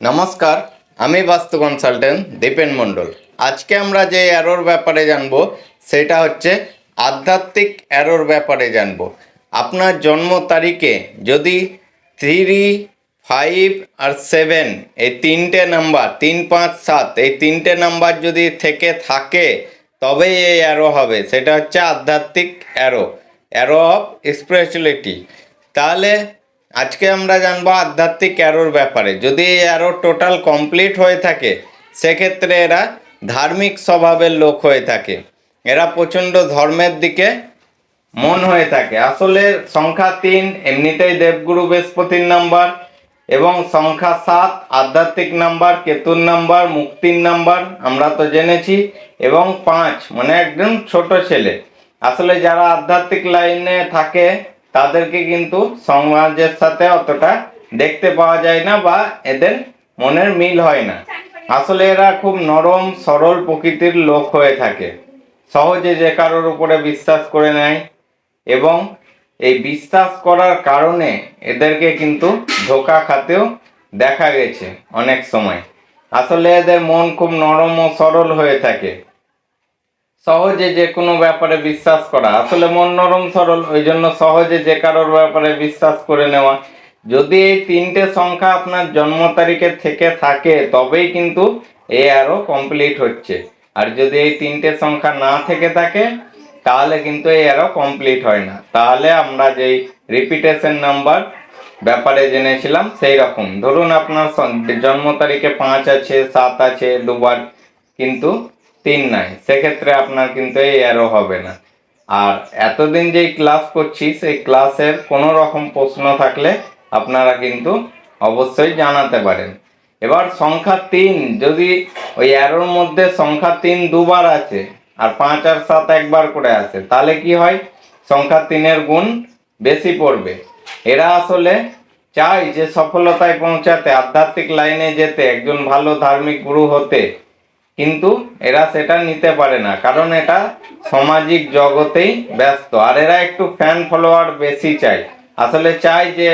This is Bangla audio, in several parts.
নমস্কার, আমি বাস্তু কনসালটেন্ট দীপেন মণ্ডল। আজকে আমরা যে অ্যারোর ব্যাপারে জানব, সেটা হচ্ছে আধ্যাত্মিক অ্যারোর ব্যাপারে জানব। আপনার জন্ম তারিখে যদি থ্রি ফাইভ আর সেভেন এই তিনটে নাম্বার তিন, পাঁচ, সাত, এই তিনটে নাম্বার যদি থেকে থাকে তবেই এই অ্যারো হবে। সেটা হচ্ছে আধ্যাত্মিক অ্যারো অ্যারো অফ স্পিরিচুয়ালিটি তাহলে আজকে আমরা জানব আধ্যাত্মিক অ্যারোর ব্যাপারে। যদি এই অ্যারো টোটাল কমপ্লিট হয়ে থাকে, সেক্ষেত্রে এরা ধার্মিক স্বভাবের লোক হয়ে থাকে। এরা প্রচণ্ড ধর্মের দিকে মন হয়ে থাকে। আসলে সংখ্যা তিন, এমনিতেই দেবগুরু বৃহস্পতির নাম্বার এবং সংখ্যা সাত, আধ্যাত্মিক নাম্বার, কেতুর নাম্বার, মুক্তির নাম্বার, আমরা তো জেনেছি, এবং পাঁচ মানে একদম ছোট ছেলে। আসলে যারা আধ্যাত্মিক লাইনে থাকে তাদেরকে কিন্তু সমাজের সাথে অতটা দেখতে পাওয়া যায় না বা এদের মনের মিল হয় না। আসলে এরা খুব নরম, সরল প্রকৃতির লোক হয়ে থাকে। সহজে যে কারোর উপরে বিশ্বাস করে নেয় এবং এই বিশ্বাস করার কারণে এদেরকে কিন্তু ধোকা খাতেও দেখা গেছে অনেক সময়। আসলে এদের মন খুব নরম ও সরল হয়ে থাকে। সহজে যে কোনো ব্যাপারে বিশ্বাস করা। আসলে মন নরম, সরল ওই জন্য সহজে যে কারোর ব্যাপারে বিশ্বাস করে নেওয়া। যদি এই তিনটে সংখ্যা আপনার জন্ম তারিখে থেকে থাকে, তবেই কিন্তু এ আরও কমপ্লিট হচ্ছে। আর যদি এই তিনটে সংখ্যা না থেকে থাকে, তাহলে কিন্তু এই আরও কমপ্লিট হয় না। তাহলে আমরা যেই রিপিটেশন নাম্বার ব্যাপারে জেনেছিলাম, সেই রকম। ধরুন আপনার জন্ম তারিখে পাঁচ আছে, সাত আছে, দুবার কিন্তু তিন নাই। সেক্ষেত্রে আপনার কিন্তু এই অ্যারো হবে না। আর এতদিন যেই ক্লাস করছি, সেই ক্লাসের কোনো রকম প্রশ্ন থাকলে আপনারা কিন্তু অবশ্যই জানাতে পারেন। এবার সংখ্যা তিন, যদি ওই অ্যারোর মধ্যে সংখ্যা তিন দুবার আছে আর পাঁচ আর সাত একবার করে আছে, তাহলে কি হয়? সংখ্যা তিনের গুণ বেশি পড়বে। এরা আসলে চায় যে সফলতায় পৌঁছাতে, আধ্যাত্মিক লাইনে যেতে, একজন ভালো ধার্মিক গুরু হতে। কিন্তু এরা সেটা নিতে পারে না, কারণ এটা সামাজিক জগতেই ব্যস্ত। আর এরা একটু ফ্যান ফলোয়ার বেশি চায়। আসলে চায় যে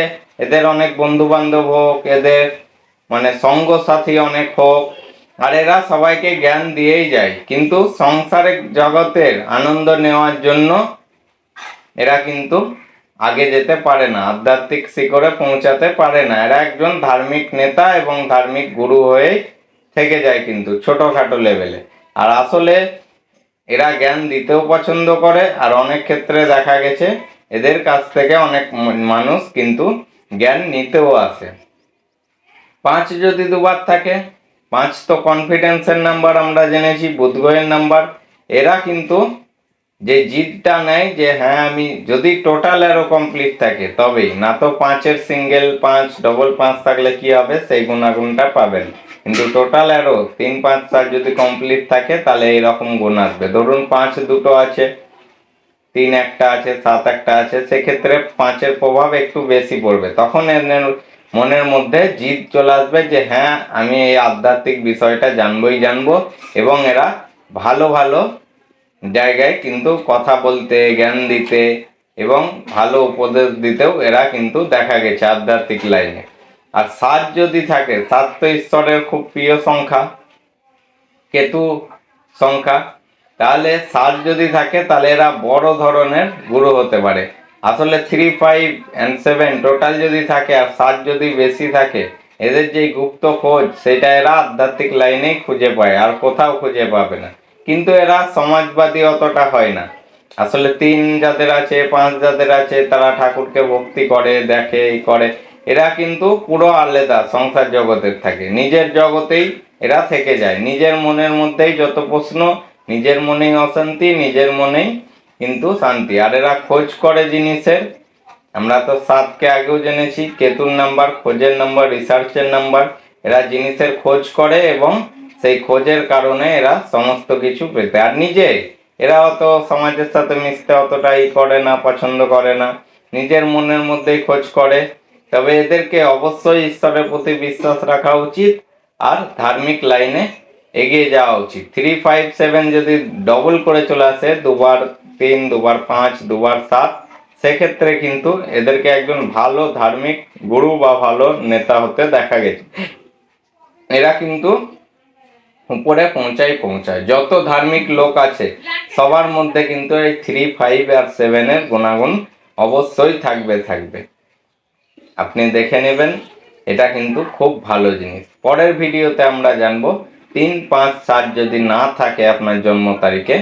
এদের অনেক বন্ধু বান্ধব হোক, এদের মানে সঙ্গ সাথী অনেক হোক, আর এরা সবাইকে জ্ঞান দিয়েই যায়। কিন্তু সংসারিক জগতের আনন্দ নেওয়ার জন্য এরা কিন্তু আগে যেতে পারে না, আধ্যাত্মিক শিখরে পৌঁছাতে পারে না। এরা একজন ধার্মিক নেতা এবং ধার্মিক গুরু হয়ে থেকে যায় কিন্তু ছোটোখাটো লেভেলে আর আসলে এরা জ্ঞান দিতেও পছন্দ করে, আর অনেক ক্ষেত্রে দেখা গেছে এদের কাছ থেকে অনেক মানুষ কিন্তু জ্ঞান নিতেও আসে। পাঁচ যদি দুবার থাকে, পাঁচ তো কনফিডেন্সের নাম্বার আমরা জেনেছি, বুধগয়ের নাম্বার এরা কিন্তু যে জিদটা নেয়, যে হ্যাঁ আমি যদি টোটাল আরও কমপ্লিট থাকে, তবেই। না তো পাঁচের সিঙ্গেল পাঁচ ডবল পাঁচ থাকলে কি হবে? সেই গুণাগুণটা পাবেন। কিন্তু টোটাল আরও তিন পাঁচ চার যদি কমপ্লিট থাকে, তাহলে এইরকম গুণ আসবে। ধরুন পাঁচ দুটো আছে, তিন একটা আছে, সাত একটা আছে, সেক্ষেত্রে পাঁচের প্রভাব একটু বেশি পড়বে। তখন এদের মনের মধ্যে জিদ চলে আসবে যে হ্যাঁ আমি এই আধ্যাত্মিক বিষয়টা জানবই জানব। এবং এরা ভালো ভালো জায়গায় কিন্তু কথা বলতে, জ্ঞান দিতে এবং ভালো উপদেশ দিতেও এরা কিন্তু দেখা গেছে আধ্যাত্মিক লাইনে আর সাত যদি থাকে, সাত তো ঈশ্বরের খুব প্রিয় সংখ্যা, কেতু সংখ্যা, তাহলে সাত যদি থাকে, তাহলে এরা বড় ধরনের গুরু হতে পারে। আসলে three five and seven total যদি থাকে আর সাত যদি বেশি থাকে, এদের যে গুপ্ত খোঁজ, সেটা এরা আধ্যাত্মিক লাইনেই খুঁজে পায়, আর কোথাও খুঁজে পাবে না। কিন্তু এরা সমাজবাদী অতটা হয় না। আসলে তিন যাদের আছে, পাঁচ যাদের আছে, তারা ঠাকুরকে ভক্তি করে, দেখে এই করে। এরা কিন্তু পুরো আলাদা সংসার জগতের থাকে। নিজের জগতেই এরা থেকে যায়। নিজের মনের মধ্যেই যত প্রশ্ন, নিজের মনেই অশান্তি, নিজের মনেই কিন্তু শান্তি। আর এরা খোঁজ করে জিনিসের। আমরা তো সাতকে আগেও জেনেছি, কেতুর নাম্বার, খোঁজের নাম্বার, রিসার্চের নাম্বার। এরা জিনিসের খোঁজ করে এবং সেই খোঁজের কারণে এরা সমস্ত কিছু পেতে। আর নিজে, এরা অত সমাজের সাথে মিশতে অতটাই করে না, পছন্দ করে না। নিজের মনের মধ্যেই খোঁজ করে। তবে এদেরকে অবশ্যই ঈশ্বরের প্রতি বিশ্বাস রাখা উচিত আর ধার্মিক লাইনে এগিয়ে যাওয়া উচিত। থ্রি ফাইভ সেভেন যদি ডবল করে চলে আসে, দুবার তিন, দুবার পাঁচ, দুবার সাত, সেক্ষেত্রে কিন্তু এদেরকে একজন ভালো ধার্মিক গুরু বা ভালো নেতা হতে দেখা গেছে। এরা কিন্তু উপরে পৌঁছায় পৌঁছায়। যত ধার্মিক লোক আছে, সবার মধ্যে কিন্তু এই থ্রি ফাইভ আর সেভেনের গুণাগুণ অবশ্যই থাকবে থাকবে। আপনি দেখে নেবেন, এটা কিন্তু খুব ভালো জিনিস। পরের ভিডিওতে আমরা জানব, তিন পাঁচ সাত যদি না থাকে আপনার জন্ম তারিখে,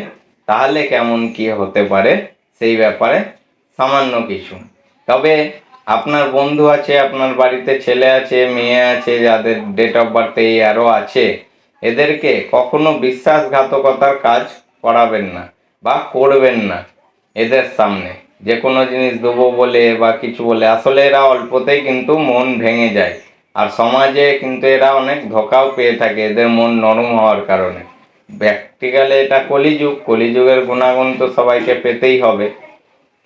তাহলে কেমন কি হতে পারে সেই ব্যাপারে সামান্য কিছু। তবে আপনার বন্ধু আছে, আপনার বাড়িতে ছেলে আছে, মেয়ে আছে, যাদের ডেট অফ বার্থ এই আরও আছে, এদেরকে কখনো বিশ্বাসঘাতকতার কাজ করাবেন না বা করবেন না এদের সামনে। যে কোনো জিনিস দেবো বলে বা কিছু বলে, আসলে এরা অল্পতেই কিন্তু মন ভেঙে যায়। আর সমাজে কিন্তু এরা অনেক ধোকাও পেয়ে থাকে, এদের মন নরম হওয়ার কারণে। প্র্যাকটিক্যালে এটা কলিযুগ, কলিযুগের গুণাগুণ তো সবাইকে পেতেই হবে।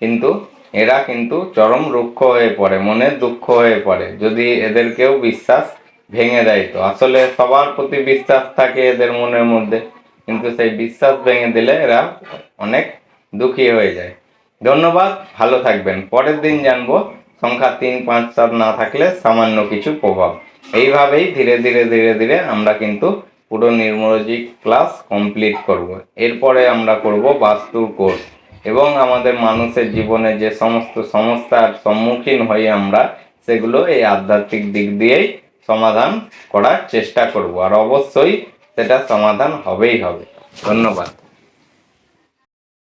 কিন্তু এরা কিন্তু চরম রুক্ষ হয়ে পড়ে, মনে দুঃখ হয়ে পড়ে, যদি এদেরকেও বিশ্বাস ভেঙে দেয় তো। আসলে সবার প্রতি বিশ্বাস থাকে এদের মনের মধ্যে, কিন্তু সেই বিশ্বাস ভেঙে দিলে এরা অনেক দুঃখী হয়ে যায়। ধন্যবাদ, ভালো থাকবেন। পরের দিন জানব, সংখ্যা তিন, পাঁচ, সাত না থাকলে সামান্য কিছু প্রভাব। এইভাবেই ধীরে ধীরে ধীরে ধীরে আমরা কিন্তু পুরো নিউমোলজি ক্লাস কমপ্লিট করব। এরপরে আমরা করব বাস্তুর কোর্স এবং আমাদের মানুষের জীবনে যে সমস্ত সমস্যার সম্মুখীন হই আমরা, সেগুলো এই আধ্যাত্মিক দিক দিয়েই সমাধান করার চেষ্টা করব। আর অবশ্যই সেটা সমাধান হবেই হবে। ধন্যবাদ।